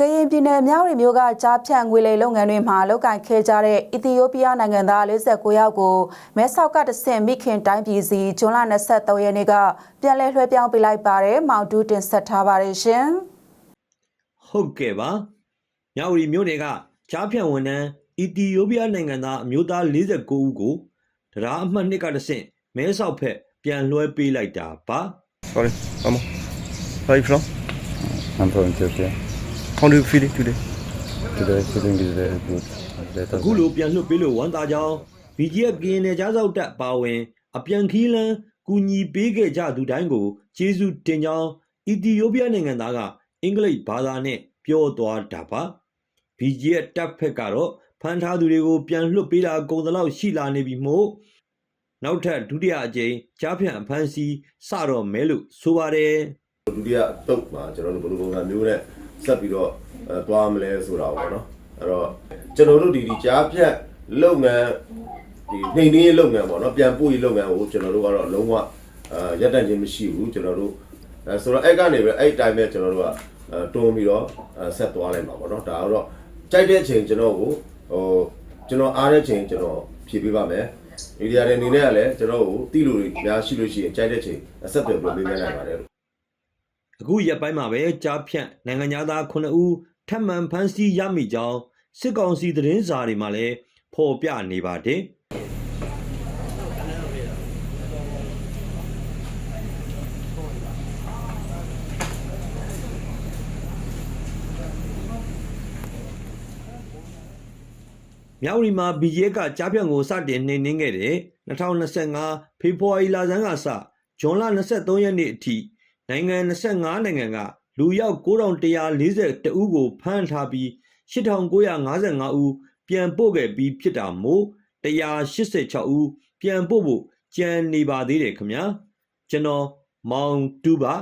ကရင်ပြည်နယ်မြောက်ရီမြို့ကကြားဖြတ်ငွေလိမ်လုပ်ငန်းတွေမှာလုပ်ကင်ခဲ့ကြတဲ့အီသီယိုးပီးယားနိုင်ငံသား49ယောက်ကိုမဲဆောက်ကတဆင့်မိခင်တိုင်းပြည်စီဇွန်လ23ရက်နေ့ကပြန်လည်လွှဲပြောင်းပေးလိုက်ပါတယ်မောင်တူးတင်ဆက်ထားပါတယ်ရှင်ဟုတ်ကဲ့ပါမြဝတီမြို့နယ်ကကြားဖြန့်ဝန်ထမ်းအီသီယိုးပီးယားနိုင်ငံသားအမျိုးသား49ဦးကိုတရားအမှတ်2ကတဆင့်မဲဆောက်ဖက်ပြန်လွှဲပေးလိုက်တာပါ Sorry, vamos. Where are you from? I'm from Ethiopia. How do you feel it today? Today feeling is very good. Better အခု than- လိုပြန်လွှတ်ပေးလို့ဝန်သားကြောင်း BGF ကရင်နယ်ကြားစောက်တပ်ပါဝင် အပြန်ခီးလန်းကူညီပေးခဲ့ကြသူတိုင်းကိုကျေးဇူးတင်ကြောင်းအီသီယိုးပီးယားနိုင်ငံသားကအင်္ဂလိပ်ဘာသာနဲ့ပြောသွားတာပါ BGF တပ်ဖက်ကတော့ဖမ်းထားသူတွေကိုပြန်လွှတ်ပေးတာကုန်သလောက်ရှိလာနေပြီမို့နောက်ထပ်ဒုတိယအကြိမ်ကြားဖြန့်အဖမ်းဆီးစတော့မဲလို့ဆိုပါတယ်ဒုတိယတုတ်မှာကျွန်တော်တို့ဘယ်လိုပုံစံမျိုးနဲ့ ဆက်ပြီးတော့အဲသွားမလဲဆိုတာပေါ့နော်အဲ့တော့ကျွန်တော်တို့ဒီဒီကြားဖြတ်လုပ်ငန်းဒီနှိမ်နှင်းရေးလုပ်ငန်းပေါ့နော်ပြန်ပို့ရေးလုပ်ငန်းကိုကျွန်တော်တို့ကတော့လုံးဝအဲရပ်တန့်ခြင်းမရှိဘူးကျွန်တော်တို့အဲဆိုတော့အဲ့ကနေပဲအဲ့အတိုင်းပဲကျွန်တော်တို့ကအဲတွန်းပြီးတော့အဲဆက်သွားလိုက်မှာပေါ့နော်ဒါကတော့ကြိုက်တဲ့အချိန်ကျွန်တော်ကိုဟိုကျွန်တော်အားတဲ့အချိန်ကျွန်တော်ဖြည့်ပေးပါမယ်မီဒီယာတွေအနေနဲ့ကလည်းကျွန်တော်ကိုတိလို့များရှိလို့ရှိရင်ကြိုက်တဲ့အချိန်အဆက်သွယ်ပြီးပေးနိုင်ပါတယ် အခုရက်ပိုင်းမှာပဲကြားဖြန့်နိုင်ငံသား9ဦးထပ်မံဖမ်းဆီးရမိကြောင်းစစ်ကောင်စီသတင်းစာတွေမှာလည်းဖော်ပြနေပါတယ်မြောက်ရီမှာ BJ ကကြားဖြန့်ကိုစတင်နှိမ်နှင်းခဲ့တဲ့2025ဖေဖော်ဝါရီလဆန်းကစဇွန်လ23ရက်နေ့အထိ နိုင်ငံ25နိုင်ငံကလူရောက်9142ဦးကိုဖမ်းထားပြီး8955ဦးပြန်ပို့ခဲ့ပြီးဖြစ်တာမို့186ဦးပြန်ပို့ဖို့ကြံနေပါသေးတယ်ခင်ဗျာကျွန်တော်မောင်တူပါ